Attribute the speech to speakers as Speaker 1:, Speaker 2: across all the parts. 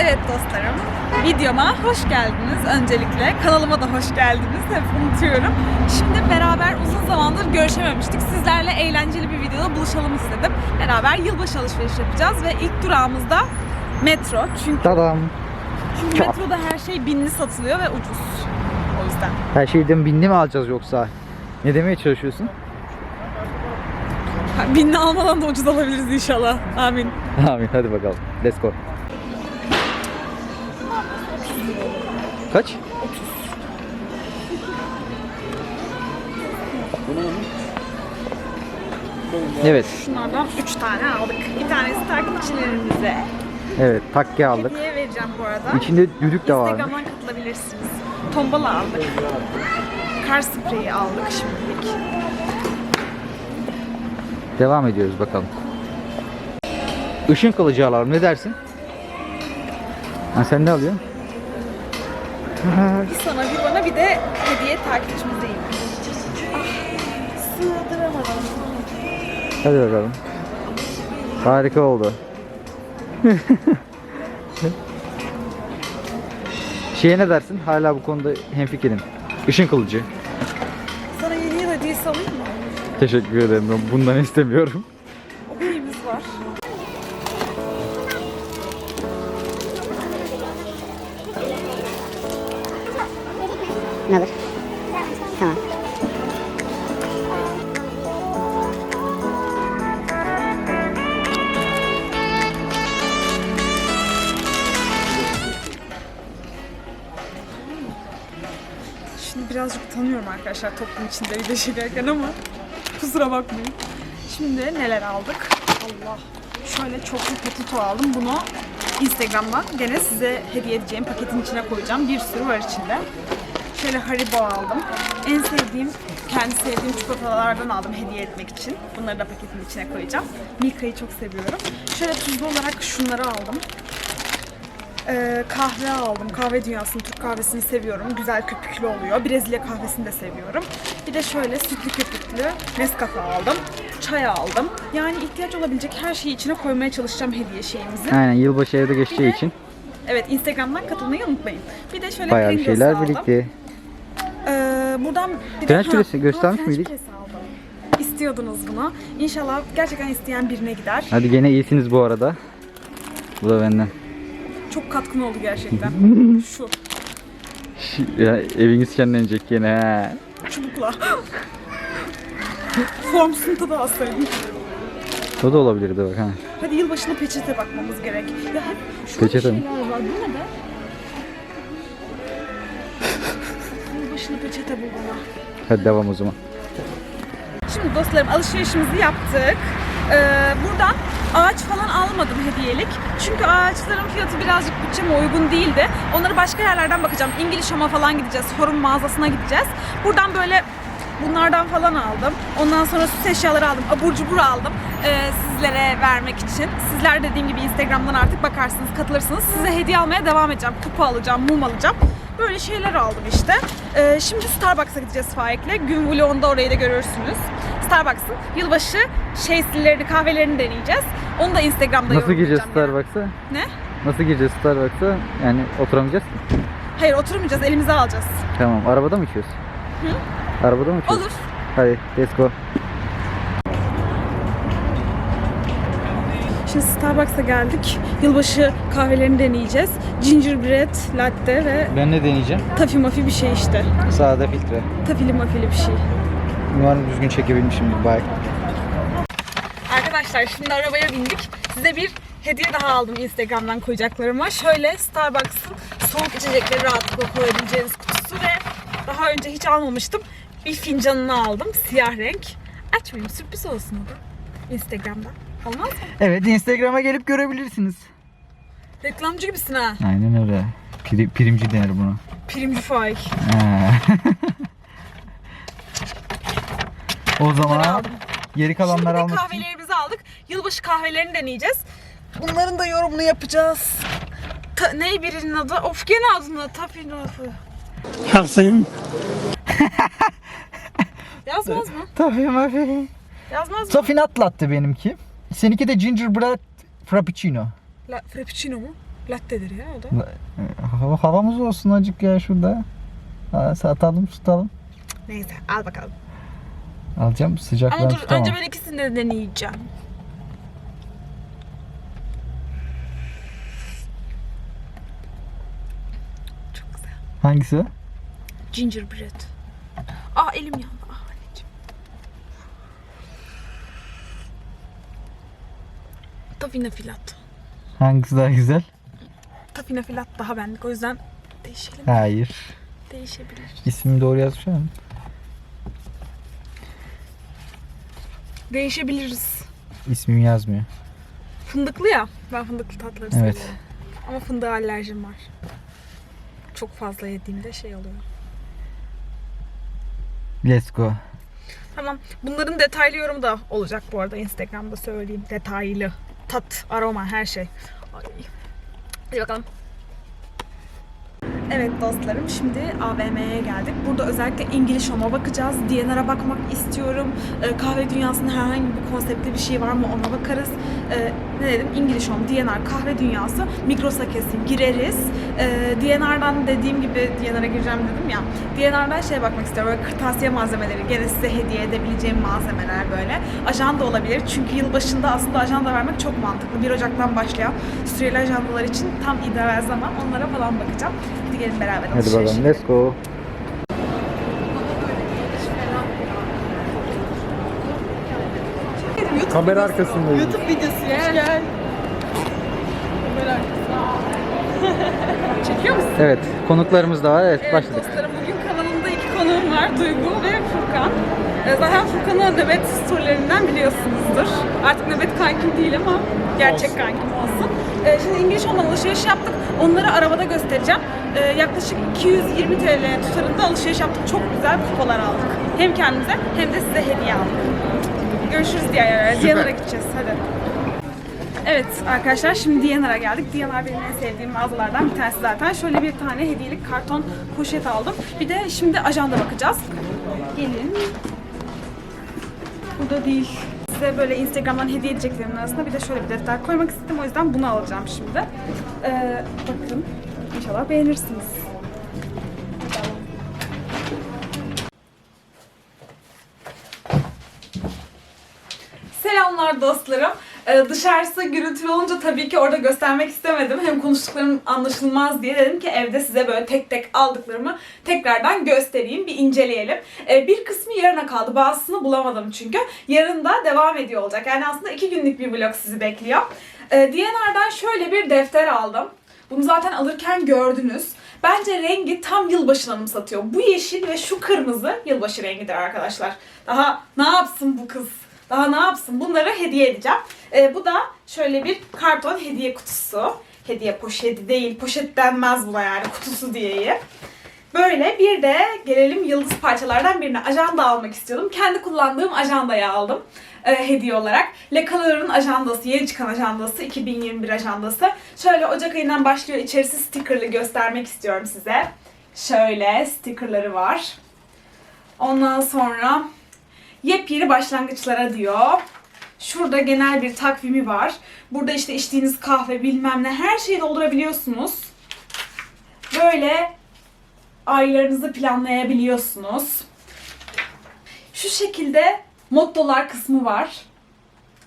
Speaker 1: Evet dostlarım, videoma hoş geldiniz öncelikle. Kanalıma da hoş geldiniz, hep unutuyorum. Şimdi beraber uzun zamandır görüşememiştik. Sizlerle eğlenceli bir videoda buluşalım istedim. Beraber yılbaşı alışveriş yapacağız ve ilk durağımızda metro. Çünkü,
Speaker 2: Tadam.
Speaker 1: çünkü
Speaker 2: Çok.
Speaker 1: metroda her şey binli satılıyor ve ucuz. O yüzden.
Speaker 2: Her şeyden binli mi alacağız yoksa? Ne demeye çalışıyorsun?
Speaker 1: Binli almadan da ucuz alabiliriz inşallah. Amin.
Speaker 2: Amin hadi bakalım. Let's go. Kaç? Evet,
Speaker 1: Şunlardan 3 tane aldık. Bir tanesi takipçilerimize.
Speaker 2: evet takke aldık.
Speaker 1: Hediye vereceğim bu arada.
Speaker 2: İçinde düdük de var.
Speaker 1: Instagram'dan katılabilirsiniz. Tombala aldık. Kar spreyi aldık şimdilik.
Speaker 2: Devam ediyoruz bakalım. Işın kılıcı alalım ne dersin? Ha, sen ne alıyorsun?
Speaker 1: Bir sana bir bana bir de hediye takipçimizdeyim. Ah, sığdıramadım.
Speaker 2: Hadi bakalım. Harika oldu. Şeye ne dersin? Hala bu konuda hemfikirim. Işın kılıcı.
Speaker 1: Sana yeni yıl hediyesi alayım mı?
Speaker 2: Teşekkür ederim. Ben bundan istemiyorum.
Speaker 1: O birimiz var.
Speaker 3: Ne olur? Tamam.
Speaker 1: Şimdi birazcık utanıyorum arkadaşlar toplum içinde video çekerken ama kusura bakmayın. Şimdi neler aldık? Allah. Şöyle çoklu petito aldım. Bunu Instagram'dan gene size hediye edeceğim paketin içine koyacağım. Bir sürü var içinde. Şöyle Haribo aldım. En sevdiğim, kendi sevdiğim çikolatalardan aldım hediye etmek için. Bunları da paketin içine koyacağım. Milka'yı çok seviyorum. Şöyle tuzlu olarak şunları aldım. Ee, kahve aldım. Kahve dünyasının Türk kahvesini seviyorum. Güzel köpüklü oluyor. Brezilya kahvesini de seviyorum. Bir de şöyle sütlü köpüklü Nescafe aldım. Çay aldım. Yani ihtiyaç olabilecek her şeyi içine koymaya çalışacağım hediye şeyimizi.
Speaker 2: Aynen yılbaşı evde
Speaker 1: de-
Speaker 2: için
Speaker 1: Evet Instagram'dan katılmayı unutmayın. Bir de şöyle
Speaker 2: bayağı bir
Speaker 1: Pringles
Speaker 2: şeyler
Speaker 1: aldım.
Speaker 2: birikti.
Speaker 1: Ee, buradan bir
Speaker 2: French
Speaker 1: Ha,
Speaker 2: press'i göstermiş
Speaker 1: ha,
Speaker 2: miydik?
Speaker 1: İstiyordunuz bunu. İnşallah gerçekten isteyen birine gider.
Speaker 2: Hadi gene iyisiniz bu arada. Bu da benden.
Speaker 1: Çok katkın oldu gerçekten. Şu
Speaker 2: Ya, eviniz kendilenecek gene he.
Speaker 1: çubukla. Forms'unu da alsaydım.
Speaker 2: O da olabilirdi bak ha.
Speaker 1: Hadi yılbaşına peçete bakmamız gerek. Ya hep şöyle
Speaker 2: Peçete mi?
Speaker 1: şeyler var. Bu ne be? Yılbaşına peçete bul bana.
Speaker 2: Hadi devam o zaman.
Speaker 1: Şimdi dostlarım alışverişimizi yaptık. Ee, buradan ağaç falan almadım hediyelik. Çünkü ağaçların fiyatı birazcık bütçeme uygun değildi. Onları başka yerlerden bakacağım. İngiliz Home'a falan gideceğiz. Forum mağazasına gideceğiz. Buradan böyle bunlardan falan aldım. Ondan sonra süs eşyaları aldım. Abur cubur aldım. ee, sizlere vermek için. Sizler dediğim gibi Instagram'dan artık bakarsınız, katılırsınız. Size hediye almaya devam edeceğim. Kupa alacağım, mum alacağım. Böyle şeyler aldım işte. Ee, şimdi Starbucks'a gideceğiz Faik'le. Gün vlogunda orayı da görürsünüz. Starbucks'ın yılbaşı şeysillerini, kahvelerini deneyeceğiz. Onu da Instagram'da
Speaker 2: Nasıl gireceğiz
Speaker 1: yani.
Speaker 2: Starbucks'a?
Speaker 1: Ne?
Speaker 2: Nasıl gireceğiz Starbucks'a? Yani oturamayacağız ki.
Speaker 1: Hayır oturmayacağız, elimize alacağız.
Speaker 2: Tamam. Arabada mı içiyoruz?
Speaker 1: Hı?
Speaker 2: Arabada mı içiyoruz?
Speaker 1: Olur.
Speaker 2: Hadi let's go.
Speaker 1: Şimdi Starbucks'a geldik. Yılbaşı kahvelerini deneyeceğiz. Gingerbread, latte ve
Speaker 2: Ben ne deneyeceğim?
Speaker 1: tafi mafi bir şey işte.
Speaker 2: Sağda filtre.
Speaker 1: Tafili mafili bir şey.
Speaker 2: Umarım düzgün çekebilmişimdir. Bye.
Speaker 1: Arkadaşlar şimdi arabaya bindik. Size bir hediye daha aldım Instagram'dan koyacaklarıma. Şöyle Starbucks'ın soğuk içecekleri rahatlıkla koyabileceğiniz kutusu ve daha önce hiç almamıştım. Bir fincanını aldım. Siyah renk. Açmayayım sürpriz olsun o da. Instagram'dan. Olmaz mı?
Speaker 2: Evet Instagram'a gelip görebilirsiniz.
Speaker 1: Reklamcı gibisin ha.
Speaker 2: Aynen öyle. Pri- primci denir buna.
Speaker 1: Primci faik.
Speaker 2: o zaman geri
Speaker 1: Şimdi
Speaker 2: kalanları
Speaker 1: de
Speaker 2: almak için
Speaker 1: kahvelerimizi aldık. Yılbaşı kahvelerini deneyeceğiz. Bunların da yorumunu yapacağız. Ta, ne birinin adı? Of gene adını. Tafi Nafi.
Speaker 4: Haklıyım.
Speaker 1: Yazmaz mı?
Speaker 2: Tabii mafi.
Speaker 1: Yazmaz mı?
Speaker 2: Sofinat latte benimki. Seninki de gingerbread frappuccino.
Speaker 1: La, Frappuccino mu? Latte'dir ya o da.
Speaker 2: Hava, havamız olsun acık ya şurada. Ha, satalım tutalım.
Speaker 1: Neyse al bakalım.
Speaker 2: Alacağım sıcaktan
Speaker 1: Ama dur
Speaker 2: tutamam.
Speaker 1: önce ben ikisini de deneyeceğim. Çok güzel.
Speaker 2: Hangisi?
Speaker 1: Gingerbread. Aa elim yandı. Aa anneciğim. Tafina filat.
Speaker 2: Hangisi daha güzel?
Speaker 1: Tafina filat daha benlik. O yüzden değişelim.
Speaker 2: Hayır.
Speaker 1: Değişebilir.
Speaker 2: İsmini doğru yazmış mı?
Speaker 1: Değişebiliriz.
Speaker 2: İsmim yazmıyor.
Speaker 1: Fındıklı ya. Ben fındıklı tatları
Speaker 2: Evet.
Speaker 1: seviyorum. Ama fındığa alerjim var. Çok fazla yediğimde şey oluyor.
Speaker 2: Let's go.
Speaker 1: Tamam. Bunların detaylı yorumu da olacak bu arada Instagram'da söyleyeyim. Detaylı. Tat, aroma, her şey. Ay. Hadi bakalım. Evet dostlarım şimdi AVM'ye geldik. Burada özellikle İngiliz Home'a bakacağız. DNR'a bakmak istiyorum. Ee, kahve dünyasında herhangi bir konseptli bir şey var mı ona bakarız. Ee, ne dedim? İngiliz Home, DNR, kahve dünyası. Migros'a kesin gireriz. DNR'dan dediğim gibi DNR'a gireceğim dedim ya. DNR'dan şeye bakmak istiyorum. Böyle kırtasiye malzemeleri. Gene size hediye edebileceğim malzemeler böyle. Ajanda olabilir. Çünkü yılbaşında aslında ajanda vermek çok mantıklı. 1 Ocak'tan başlayan süreli ajandalar için tam ideal zaman. Onlara falan bakacağım. Hadi gelin beraber
Speaker 2: Hadi bakalım let's go.
Speaker 4: Kamera arkasındayız.
Speaker 1: YouTube videosu ya. Gel. Kamera arkası. Çekiyor musun?
Speaker 2: Evet konuklarımız da var. Evet,
Speaker 1: Evet
Speaker 2: başladık.
Speaker 1: dostlarım bugün kanalımda iki konuğum var. Duygu ve Furkan. Ee, Zaten Furkan'ı nöbet storylerinden biliyorsunuzdur. Artık nöbet kankim değil ama gerçek kankim olsun. Ee, Şimdi İngiliz Home'dan alışveriş yaptık. Onları arabada göstereceğim. Ee, Yaklaşık 220 TL tutarında alışveriş yaptık. Çok güzel kupalar aldık. Hem kendimize hem de size hediye aldık. Görüşürüz diğer. Diyanar'a gideceğiz. Hadi. Evet arkadaşlar şimdi D&R'a geldik. D&R benim en sevdiğim mağazalardan bir tanesi zaten. Şöyle bir tane hediyelik karton poşet aldım. Bir de şimdi ajanda bakacağız. Gelin. Burada değil. Size böyle Instagram'dan hediye edeceklerimin arasında bir de şöyle bir defter koymak istedim. O yüzden bunu alacağım şimdi. Ee, bakın. İnşallah beğenirsiniz. Selamlar dostlarım. Ee, dışarısı gürültülü olunca tabii ki orada göstermek istemedim. Hem konuştuklarım anlaşılmaz diye dedim ki evde size böyle tek tek aldıklarımı tekrardan göstereyim, bir inceleyelim. Ee, bir kısmı yarına kaldı. Bazısını bulamadım çünkü. Yarın da devam ediyor olacak. Yani aslında iki günlük bir vlog sizi bekliyor. Ee, DNR'dan şöyle bir defter aldım. Bunu zaten alırken gördünüz. Bence rengi tam yılbaşını anımsatıyor. Bu yeşil ve şu kırmızı yılbaşı rengidir arkadaşlar. Daha ne yapsın bu kız? Daha ne yapsın? Bunları hediye edeceğim. Ee, bu da şöyle bir karton hediye kutusu. Hediye poşeti değil, poşet denmez buna yani kutusu diyeyim. Böyle bir de gelelim yıldız parçalardan birine ajanda almak istiyordum. Kendi kullandığım ajandayı aldım e, hediye olarak. Le Color'ın ajandası, yeni çıkan ajandası, 2021 ajandası. Şöyle Ocak ayından başlıyor. İçerisi stickerlı göstermek istiyorum size. Şöyle stickerları var. Ondan sonra yepyeni başlangıçlara diyor. Şurada genel bir takvimi var. Burada işte içtiğiniz kahve bilmem ne her şeyi doldurabiliyorsunuz. Böyle aylarınızı planlayabiliyorsunuz. Şu şekilde mottolar kısmı var.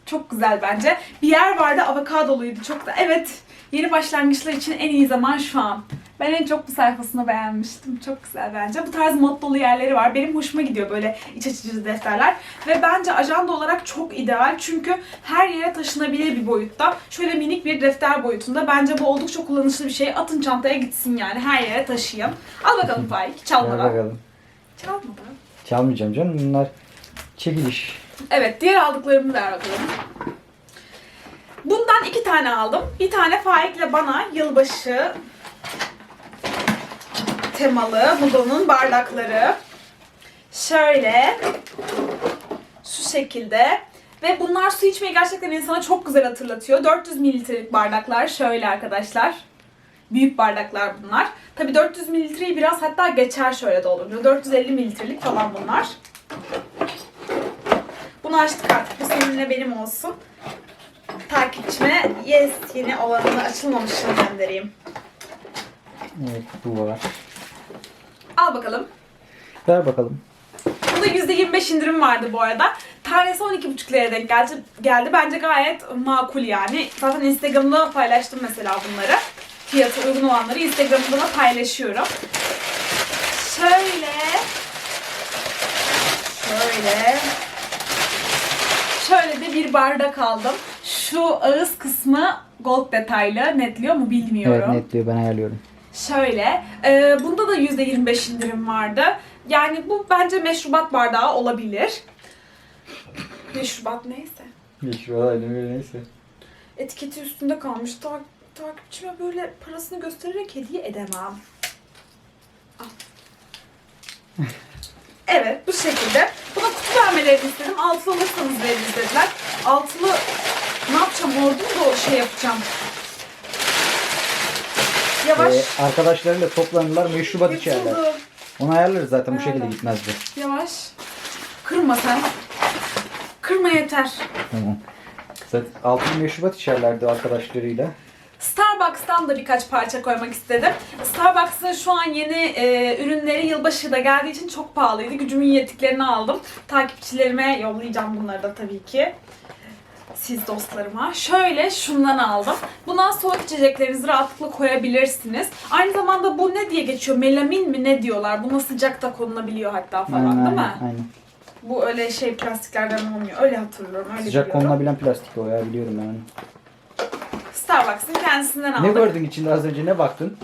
Speaker 1: Çok güzel bence. Bir yer vardı avokadoluydu çok da. Evet yeni başlangıçlar için en iyi zaman şu an. Ben en çok bu sayfasını beğenmiştim. Çok güzel bence. Bu tarz mottolu yerleri var. Benim hoşuma gidiyor böyle iç açıcı defterler. Ve bence ajanda olarak çok ideal. Çünkü her yere taşınabilir bir boyutta. Şöyle minik bir defter boyutunda. Bence bu oldukça kullanışlı bir şey. Atın çantaya gitsin yani. Her yere taşıyın. Al bakalım Faik. Çalmadan.
Speaker 2: bakalım.
Speaker 1: Çalmadan.
Speaker 2: Çalmayacağım canım bunlar çekiliş.
Speaker 1: Evet, diğer aldıklarımı ver bakalım. Bundan iki tane aldım. Bir tane Faik'le bana yılbaşı temalı Mudo'nun bardakları. Şöyle. Şu şekilde. Ve bunlar su içmeyi gerçekten insana çok güzel hatırlatıyor. 400 mililitrelik bardaklar şöyle arkadaşlar. Büyük bardaklar bunlar. Tabii 400 mililitreyi biraz hatta geçer şöyle dolduruluyor. 450 mililitrelik falan bunlar. Bunu açtık artık. Bu seninle benim olsun. takipçime yes yeni olanını açılmamışını göndereyim.
Speaker 2: Evet bu var.
Speaker 1: Al bakalım.
Speaker 2: Ver bakalım.
Speaker 1: Bunda %25 indirim vardı bu arada. Tanesi 12,5 liraya denk geldi. geldi. Bence gayet makul yani. Zaten Instagram'da paylaştım mesela bunları. Fiyatı uygun olanları Instagram'da da paylaşıyorum. Şöyle. Şöyle. Şöyle de bir bardak aldım. Şu ağız kısmı gold detaylı. Netliyor mu bilmiyorum.
Speaker 2: Evet netliyor ben ayarlıyorum.
Speaker 1: Şöyle, e, bunda da %25 indirim vardı. Yani bu bence meşrubat bardağı olabilir. Meşrubat neyse.
Speaker 2: Hiç öyle neyse.
Speaker 1: Etiketi üstünde kalmış. Ta takipçime böyle parasını göstererek hediye edemem. Al. Evet, bu şekilde. Buna kutu vermelerini istedim. Altılı alırsanız veririz dediler. Altılı ne yapacağım? Orada mı da şey yapacağım? Yavaş.
Speaker 2: Ee, arkadaşlarıyla toplanırlar meşrubat içerler. Onu ayarlarız zaten bu şekilde
Speaker 1: Ayarla.
Speaker 2: gitmezdi.
Speaker 1: Yavaş. Kırma sen. Kırma yeter.
Speaker 2: Tamam. Zaten altın meşrubat içerlerdi arkadaşlarıyla.
Speaker 1: Starbucks'tan da birkaç parça koymak istedim. Starbucks'ın şu an yeni e, ürünleri yılbaşı da geldiği için çok pahalıydı. Gücümün yettiklerini aldım. Takipçilerime yollayacağım bunları da tabii ki. Siz dostlarıma. Şöyle şundan aldım. Buna soğuk içeceklerinizi rahatlıkla koyabilirsiniz. Aynı zamanda bu ne diye geçiyor? Melamin mi ne diyorlar? Buna sıcakta konulabiliyor hatta falan
Speaker 2: Aynen,
Speaker 1: değil mi?
Speaker 2: aynen.
Speaker 1: Bu öyle şey plastiklerden olmuyor. Öyle hatırlıyorum. Öyle
Speaker 2: Sıcak
Speaker 1: biliyorum.
Speaker 2: konulabilen plastik o ya biliyorum yani.
Speaker 1: Starbucks'ın kendisinden
Speaker 2: Ne
Speaker 1: aldım.
Speaker 2: gördün içinde az önce ne baktın?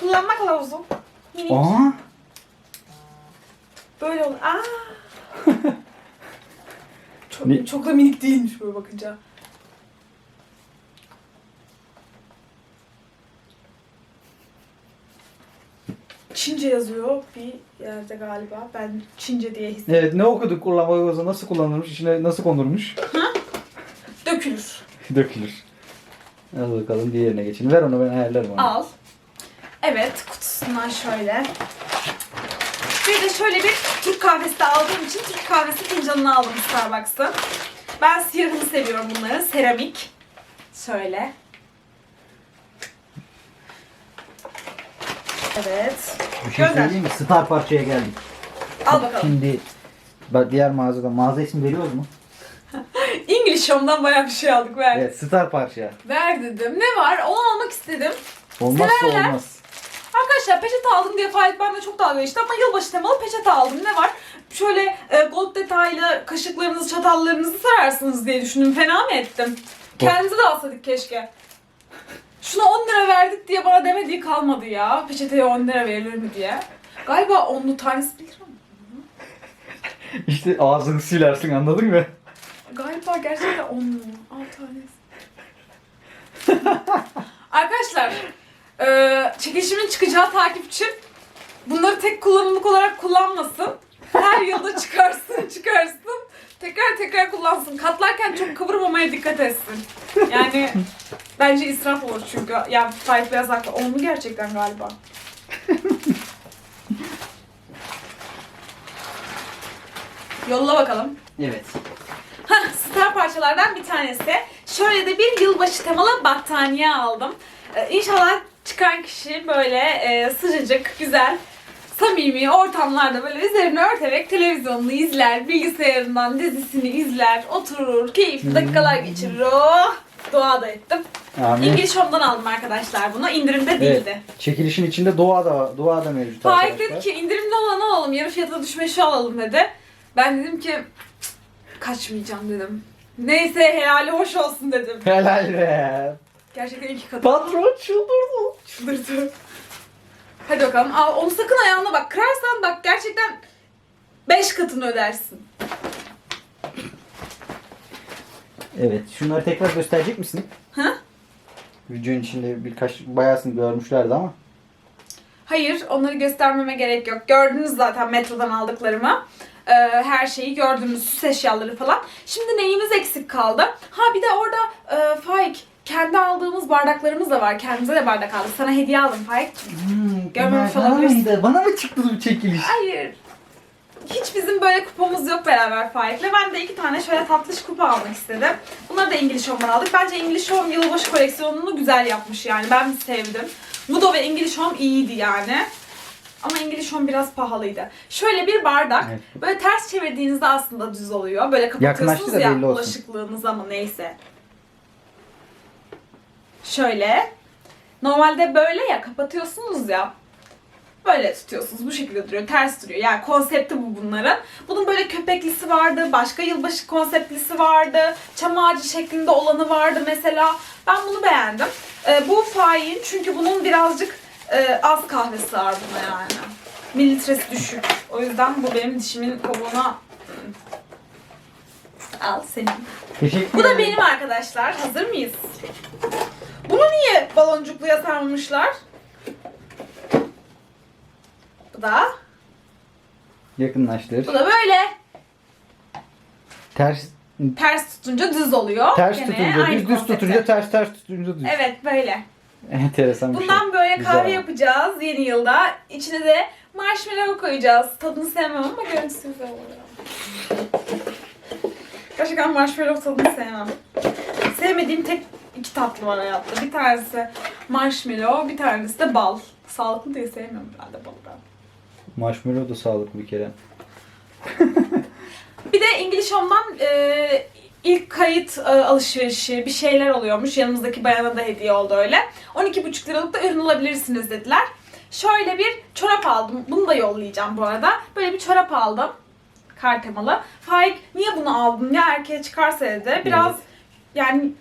Speaker 1: Kullanma kılavuzu. Minik.
Speaker 2: Aa!
Speaker 1: Böyle olur. Aa. çok,
Speaker 2: Ne?
Speaker 1: çok da minik değilmiş böyle bakınca. Çince yazıyor bir yerde galiba. Ben Çince diye hissediyorum.
Speaker 2: Evet ne okuduk kullanma kılavuzu nasıl kullanılmış içine nasıl konurmuş?
Speaker 1: Dökülür.
Speaker 2: Dökülür. Al bakalım diğerine geçelim. Ver onu ben ayarlarım onu.
Speaker 1: Al. Evet kutusundan şöyle. Bir de şöyle bir Türk kahvesi de aldığım için Türk kahvesi fincanını aldım Starbucks'ın. Ben siyahını seviyorum bunların. Seramik. Şöyle. Evet.
Speaker 2: Bir şey
Speaker 1: Gönder.
Speaker 2: söyleyeyim mi? Star parçaya geldik.
Speaker 1: Al bakalım.
Speaker 2: Şimdi bak diğer mağazadan mağaza ismi veriyoruz mu?
Speaker 1: English Home'dan bayağı bir şey aldık. Ver.
Speaker 2: Evet Star parça.
Speaker 1: Ver dedim. Ne var? Onu almak istedim.
Speaker 2: Olmazsa
Speaker 1: Severler.
Speaker 2: olmaz.
Speaker 1: Arkadaşlar peçete aldım diye Faik bende çok dalga geçti ama yılbaşı temalı peçete aldım. Ne var? Şöyle e, gold detaylı kaşıklarınızı, çatallarınızı sararsınız diye düşündüm. Fena mı ettim? Kendimize de alsaydık keşke. Şuna 10 lira verdik diye bana demediği kalmadı ya. Peçeteye 10 lira verilir mi diye. Galiba onlu tanesi 1 lira mı?
Speaker 2: İşte ağzını silersin anladın mı?
Speaker 1: Galiba gerçekten 10 lira. Al tanesi. Arkadaşlar, e, çekilişimin çıkacağı takipçim bunları tek kullanımlık olarak kullanmasın. Her yılda çıkarsın, çıkarsın. Tekrar tekrar kullansın. Katlarken çok kıvırmamaya dikkat etsin. Yani bence israf olur çünkü. Ya Faik Beyaz haklı. Onu gerçekten galiba. Yolla bakalım.
Speaker 2: Evet.
Speaker 1: Hah, star parçalardan bir tanesi. Şöyle de bir yılbaşı temalı battaniye aldım. Ee, inşallah çıkan kişi böyle e, sıcacık, güzel, samimi ortamlarda böyle üzerine örterek televizyonunu izler, bilgisayarından dizisini izler, oturur, keyifli dakikalar geçirir. Oh, dua da ettim.
Speaker 2: Amin.
Speaker 1: İngiliz Home'dan aldım arkadaşlar bunu. İndirimde değildi.
Speaker 2: Evet. Çekilişin içinde doğa da doğa da mevcut
Speaker 1: Faik
Speaker 2: arkadaşlar.
Speaker 1: dedi ki indirimli olanı alalım, yarı fiyata düşme şu alalım dedi. Ben dedim ki "Cık, kaçmayacağım dedim. Neyse helali hoş olsun dedim.
Speaker 2: Helal be.
Speaker 1: Gerçekten iki katı.
Speaker 2: Patron çıldırdı.
Speaker 1: Çıldırdı. Hadi bakalım. Al onu sakın ayağına bak. Kırarsan bak gerçekten 5 katını ödersin.
Speaker 2: Evet. Şunları tekrar gösterecek misin?
Speaker 1: Ha?
Speaker 2: Videonun içinde birkaç bayağısını görmüşlerdi ama.
Speaker 1: Hayır, onları göstermeme gerek yok. Gördünüz zaten metrodan aldıklarımı. Ee, her şeyi gördünüz, süs eşyaları falan. Şimdi neyimiz eksik kaldı? Ha bir de orada e, Faik, kendi aldığımız bardaklarımız da var. Kendimize de bardak aldık. Sana hediye aldım Faik.
Speaker 2: Hmm,
Speaker 1: Görmemiş
Speaker 2: bana
Speaker 1: olabilirsin.
Speaker 2: mıydı? Bana mı çıktı bu çekiliş?
Speaker 1: Hayır. hiç bizim böyle kupamız yok beraber Faik'le. Ben de iki tane şöyle tatlış kupa almak istedim. Bunları da English Home'dan aldık. Bence English Home yılbaşı koleksiyonunu güzel yapmış yani. Ben sevdim. Mudo ve English Home iyiydi yani. Ama English Home biraz pahalıydı. Şöyle bir bardak.
Speaker 2: Evet.
Speaker 1: Böyle ters çevirdiğinizde aslında düz oluyor. Böyle
Speaker 2: Yakınlaştı
Speaker 1: kapatıyorsunuz
Speaker 2: da
Speaker 1: ya
Speaker 2: belli olsun.
Speaker 1: ama neyse. Şöyle. Normalde böyle ya kapatıyorsunuz ya. Böyle tutuyorsunuz. Bu şekilde duruyor. Ters duruyor. Yani konsepti bu bunların. Bunun böyle köpeklisi vardı. Başka yılbaşı konseptlisi vardı. Çam ağacı şeklinde olanı vardı mesela. Ben bunu beğendim. Ee, bu fain çünkü bunun birazcık e, az kahvesi var buna yani. Mililitresi düşük. O yüzden bu benim dişimin kabuğuna Hmm. al senin.
Speaker 2: Teşekkür
Speaker 1: Bu da benim arkadaşlar. Hazır mıyız? Bunu niye baloncukluya sarmışlar? Bu da.
Speaker 2: Yakınlaştır.
Speaker 1: Bu da böyle.
Speaker 2: Ters
Speaker 1: Ters tutunca düz oluyor.
Speaker 2: ters
Speaker 1: Gene
Speaker 2: tutunca
Speaker 1: aynı
Speaker 2: düz, düz
Speaker 1: konsepte.
Speaker 2: tutunca ters, ters tutunca düz.
Speaker 1: Evet böyle.
Speaker 2: Enteresan bir
Speaker 1: Bundan
Speaker 2: şey.
Speaker 1: böyle
Speaker 2: Güzel.
Speaker 1: kahve yapacağız yeni yılda. İçine de marshmallow koyacağız. Tadını sevmem ama görüntüsü güzel oluyor. Gerçekten marshmallow tadını sevmem. Sevmediğim tek iki tatlı var hayatta. Bir tanesi marshmallow, bir tanesi de bal. Sağlıklı diye sevmiyorum herhalde balı ben.
Speaker 2: Marshmallow da sağlıklı bir kere.
Speaker 1: Bir de English Home'dan e, ilk kayıt e, alışverişi bir şeyler oluyormuş. Yanımızdaki bayana da hediye oldu öyle. 12,5 liralık da ürün alabilirsiniz dediler. Şöyle bir çorap aldım. Bunu da yollayacağım bu arada. Böyle bir çorap aldım. Kar temalı. Faik niye bunu aldın ya erkeğe çıkarsa dedi. Biraz yani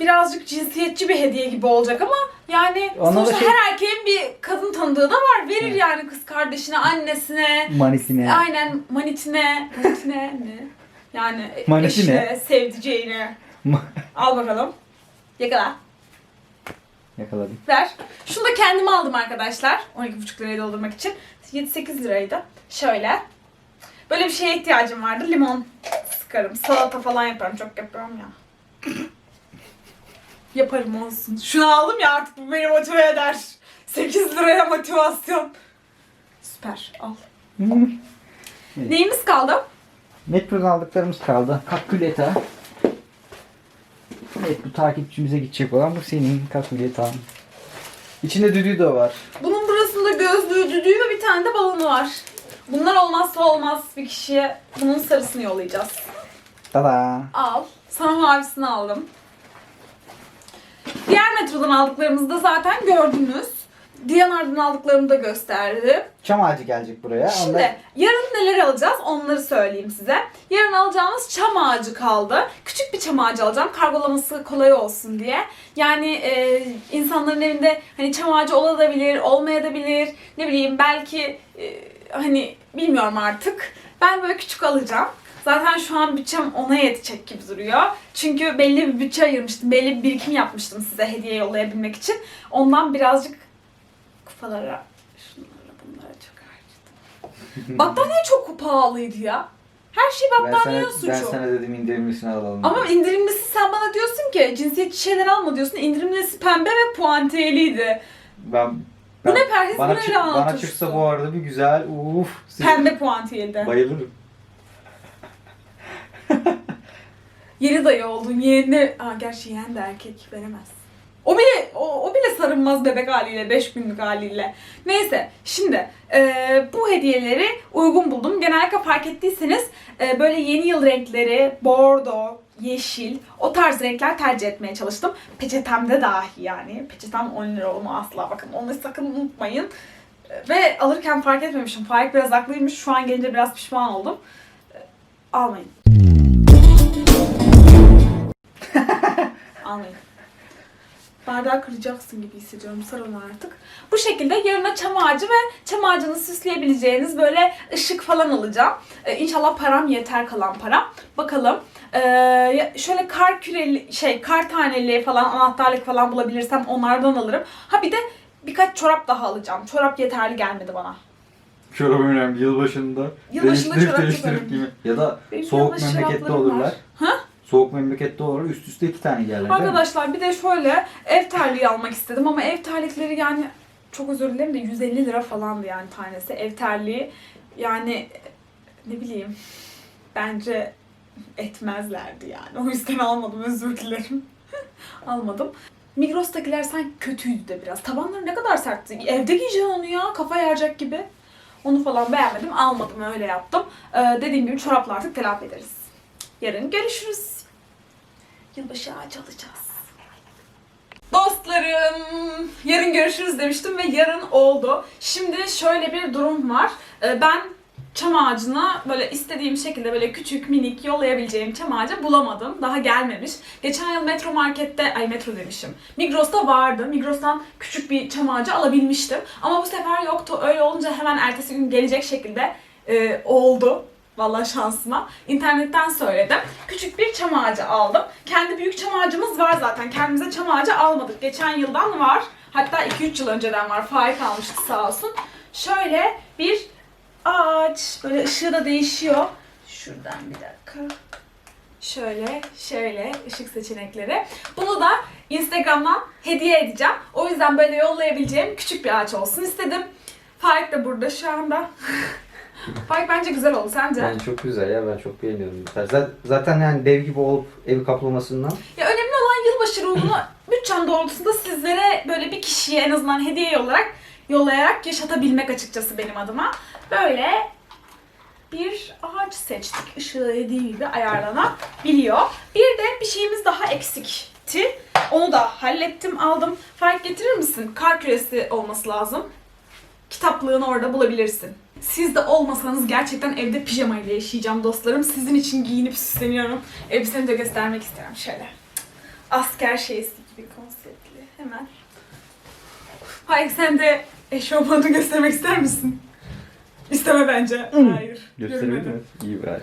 Speaker 1: birazcık cinsiyetçi bir hediye gibi olacak ama yani
Speaker 2: Ona da
Speaker 1: sonuçta
Speaker 2: şey-
Speaker 1: her erkeğin bir kadın tanıdığı da var. Verir
Speaker 2: Evet.
Speaker 1: yani kız kardeşine, annesine,
Speaker 2: Manitine.
Speaker 1: Aynen manitine. Manitine ne? Yani
Speaker 2: Manitine.
Speaker 1: eşine, sevdiceğine. Al bakalım. Yakala.
Speaker 2: Yakaladım.
Speaker 1: Ver. Şunu da kendime aldım arkadaşlar. 12,5 liraya doldurmak için. 7-8 liraydı. Şöyle. Böyle bir şeye ihtiyacım vardı. Limon sıkarım. Salata falan yaparım. Çok yapıyorum ya. Yaparım olsun. Şunu aldım ya artık bu beni motive eder. 8 liraya motivasyon. Süper. Al.
Speaker 2: Evet.
Speaker 1: Neyimiz kaldı?
Speaker 2: Metrodan aldıklarımız kaldı. Kakületa. Evet bu takipçimize gidecek olan bu senin kakületa. İçinde düdüğü de var.
Speaker 1: Bunun burasında gözlüğü, düdüğü ve bir tane de balonu var. Bunlar olmazsa olmaz bir kişiye bunun sarısını yollayacağız.
Speaker 2: Tada.
Speaker 1: Al. Sana mavisini aldım. Diğer metrodan aldıklarımızı da zaten gördünüz. Diyanar'dan aldıklarımı da gösterdim.
Speaker 2: Çam ağacı gelecek buraya.
Speaker 1: Şimdi
Speaker 2: Onda-
Speaker 1: yarın neler alacağız onları söyleyeyim size. Yarın alacağımız çam ağacı kaldı. Küçük bir çam ağacı alacağım kargolaması kolay olsun diye. Yani e, insanların evinde hani çam ağacı olabilir, olmayabilir. Ne bileyim belki e, hani bilmiyorum artık. Ben böyle küçük alacağım. Zaten şu an bütçem ona yetecek gibi duruyor. Çünkü belli bir bütçe ayırmıştım. Belli bir birikim yapmıştım size hediye yollayabilmek için. Ondan birazcık kupalara, şunlara bunlara çok harcadım. Battaniye çok pahalıydı ya. Her şey
Speaker 2: ben
Speaker 1: battaniye
Speaker 2: sana,
Speaker 1: suçu.
Speaker 2: ben sana dedim indirimlisini alalım.
Speaker 1: Ama indirimlisi sen bana diyorsun ki cinsiyetçi şeyler alma diyorsun. İndirimlisi pembe ve puantiyeliydi.
Speaker 2: ben,
Speaker 1: Bu
Speaker 2: ben-
Speaker 1: ne perhiz bu
Speaker 2: bana,
Speaker 1: ne
Speaker 2: çık-
Speaker 1: lanet
Speaker 2: bana
Speaker 1: turşusu?
Speaker 2: çıksa bu arada bir güzel uf.
Speaker 1: Pembe puantiyeldi.
Speaker 2: Bayılırım.
Speaker 1: Yeni dayı oldun. Yeğenine... Aa, gerçi yeğen de erkek veremez. O bile o, o bile sarınmaz bebek haliyle, 5 günlük haliyle. Neyse, şimdi e, bu hediyeleri uygun buldum. Genellikle fark ettiyseniz e, böyle yeni yıl renkleri, bordo, yeşil, o tarz renkler tercih etmeye çalıştım. Peçetemde dahi yani. Peçetem 10 lira olma asla bakın. Onu sakın unutmayın. E, Ve alırken fark etmemişim. Faik biraz haklıymış. Şu an gelince biraz pişman oldum. E, Almayın. Almayın. Bardağı kıracaksın gibi hissediyorum. Sar onu artık. Bu şekilde yarına çam ağacı ve çam ağacını süsleyebileceğiniz böyle ışık falan alacağım. Ee, inşallah param yeter kalan param. Bakalım. Ee, şöyle kar küreli, şey kar taneli falan anahtarlık falan bulabilirsem onlardan alırım. Ha bir de birkaç çorap daha alacağım. Çorap yeterli gelmedi bana.
Speaker 2: Çorap önemli yılbaşında.
Speaker 1: Yılbaşında
Speaker 2: değiştirip
Speaker 1: çorap çok
Speaker 2: değiştirip
Speaker 1: önemli.
Speaker 2: giyme. Ya da
Speaker 1: Benim
Speaker 2: soğuk
Speaker 1: yılbaşı
Speaker 2: memlekette
Speaker 1: çoraplarım
Speaker 2: olurlar.
Speaker 1: var. Ha?
Speaker 2: Soğuk memlekette olur. Üst üste iki tane mi?
Speaker 1: Arkadaşlar bir de şöyle ev terliği almak istedim ama ev terlikleri yani çok özür dilerim de 150 lira falandı yani tanesi. Ev terliği yani ne bileyim bence etmezlerdi yani. O yüzden almadım özür dilerim. almadım. Migros'takiler sanki kötüydü de biraz. Tabanları ne kadar sertti. Evde giyeceğim onu ya kafa yaracak gibi. Onu falan beğenmedim. Almadım öyle yaptım. Ee, dediğim gibi çorapla artık telafi ederiz. Yarın görüşürüz. Yılbaşı ağacı alacağız. Dostlarım, yarın görüşürüz demiştim ve yarın oldu. Şimdi şöyle bir durum var. Ee, Ben çam ağacına böyle istediğim şekilde böyle küçük minik yollayabileceğim çam ağacı bulamadım. Daha gelmemiş. Geçen yıl Metro Market'te, ay Metro demişim. Migros'ta vardı. Migros'tan küçük bir çam ağacı alabilmiştim. Ama bu sefer yoktu. Öyle olunca hemen ertesi gün gelecek şekilde e, oldu. Vallahi şansıma. İnternetten söyledim. Küçük bir çam ağacı aldım. Kendi büyük çam ağacımız var zaten. Kendimize çam ağacı almadık. Geçen yıldan var. Hatta 2-3 yıl önceden var. Faik almıştı sağ olsun. Şöyle bir ağaç. Böyle ışığı da değişiyor. Şuradan bir dakika. Şöyle, şöyle ışık seçenekleri. Bunu da Instagram'dan hediye edeceğim. O yüzden böyle yollayabileceğim küçük bir ağaç olsun istedim. Faik de burada şu anda. Faik bence güzel oldu sence?
Speaker 2: Ben çok güzel ya ben çok beğeniyorum. Zaten, yani dev gibi olup evi kaplamasından.
Speaker 1: Ya önemli olan yılbaşı ruhunu bütçem doğrultusunda sizlere böyle bir kişiye en azından hediye olarak yollayarak yaşatabilmek açıkçası benim adıma. Böyle bir ağaç seçtik. Işığı dediğim gibi ayarlanabiliyor. Bir de bir şeyimiz daha eksikti. Onu da hallettim, aldım. Fark getirir misin? Kar küresi olması lazım. Kitaplığını orada bulabilirsin. Siz de olmasanız gerçekten evde pijama ile yaşayacağım dostlarım. Sizin için giyinip süsleniyorum. Elbisemi de göstermek isterim şöyle. Asker şeysi gibi konseptli. Hemen. Hayır sen de eşofmanı göstermek ister misin? İsteme bence. Hayır. görmedim.
Speaker 2: İyi bari.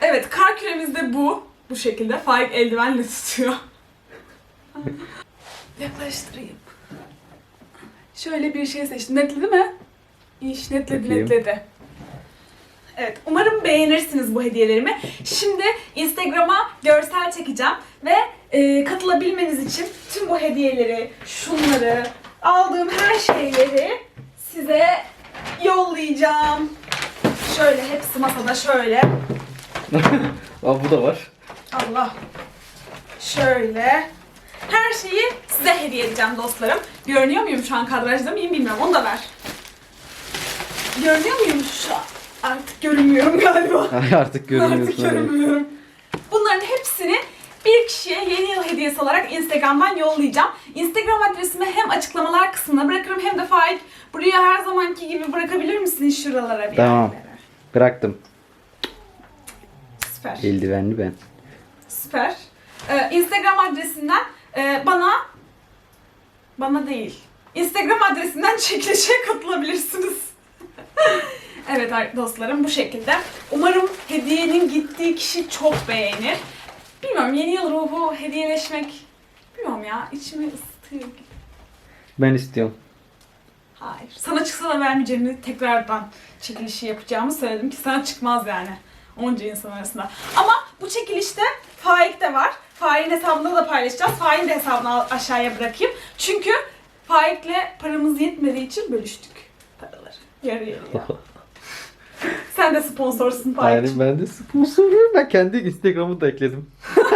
Speaker 1: Evet kar küremiz de bu. Bu şekilde. Faik eldivenle tutuyor. Yaklaştırayım. Şöyle bir şey seçtim. Netledi mi? İş netledi
Speaker 2: Bakayım.
Speaker 1: netledi. Evet, umarım beğenirsiniz bu hediyelerimi. Şimdi Instagram'a görsel çekeceğim ve e, katılabilmeniz için tüm bu hediyeleri, şunları, aldığım her şeyleri size yollayacağım. Şöyle hepsi masada şöyle.
Speaker 2: Aa bu da var.
Speaker 1: Allah. Şöyle. Her şeyi size hediye edeceğim dostlarım. Görünüyor muyum şu an kadrajda mıyım bilmiyorum. Onu da ver. Görünüyor muyum şu an? Artık görünmüyorum galiba.
Speaker 2: Artık
Speaker 1: Artık
Speaker 2: görünüyorsun. evet.
Speaker 1: görünmüyorum. Bunların hepsini bir kişiye yeni yıl hediyesi olarak Instagram'dan yollayacağım. Instagram adresimi hem açıklamalar kısmına bırakırım hem de Faik buraya her zamanki gibi bırakabilir misin şuralara bir
Speaker 2: Tamam.
Speaker 1: yerlere?
Speaker 2: Bıraktım.
Speaker 1: Süper.
Speaker 2: Eldivenli ben.
Speaker 1: Süper. Ee, Instagram adresinden e, bana bana değil. Instagram adresinden çekilişe katılabilirsiniz. evet ar- dostlarım bu şekilde. Umarım hediyenin gittiği kişi çok beğenir. Bilmiyorum yeni yıl ruhu hediyeleşmek bilmiyorum ya içimi ısıtıyor gibi.
Speaker 2: Ben istiyorum.
Speaker 1: Hayır. Sana çıksa da vermeyeceğimi tekrardan çekilişi yapacağımı söyledim ki sana çıkmaz yani. Onca insan arasında. Ama bu çekilişte Faik de var. Faik'in hesabında da paylaşacağız. Faik'in de hesabını aşağıya bırakayım. Çünkü Faik'le paramız yetmediği için bölüştük. Yarı yarıya. Sen de sponsorsun Faik'cim.
Speaker 2: ben de sponsorum. Ben kendi Instagram'ı da ekledim.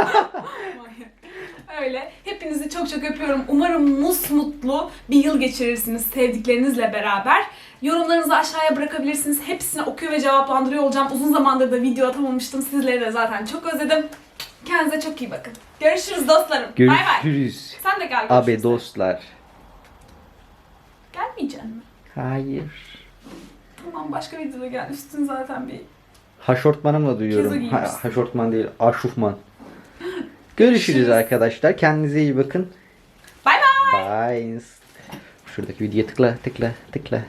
Speaker 1: Öyle. Hepinizi çok çok öpüyorum. Umarım musmutlu bir yıl geçirirsiniz sevdiklerinizle beraber. Yorumlarınızı aşağıya bırakabilirsiniz. Hepsini okuyor ve cevaplandırıyor olacağım. Uzun zamandır da video atamamıştım. Sizleri de zaten çok özledim. Kendinize çok iyi bakın. Görüşürüz dostlarım. Bay bay.
Speaker 2: Görüşürüz.
Speaker 1: Sen de gel
Speaker 2: Abi
Speaker 1: görüşürüz.
Speaker 2: dostlar.
Speaker 1: Gelmeyeceksin mi?
Speaker 2: Hayır.
Speaker 1: Tamam başka videoda gel. Üstün zaten bir...
Speaker 2: Haşortmanımla duyuyorum. Ha, haşortman değil, aşufman. Görüşürüz
Speaker 1: Görüşürüz.
Speaker 2: arkadaşlar. Kendinize iyi bakın.
Speaker 1: Bay bay.
Speaker 2: Bye. Şuradaki videoya tıkla, tıkla, tıkla.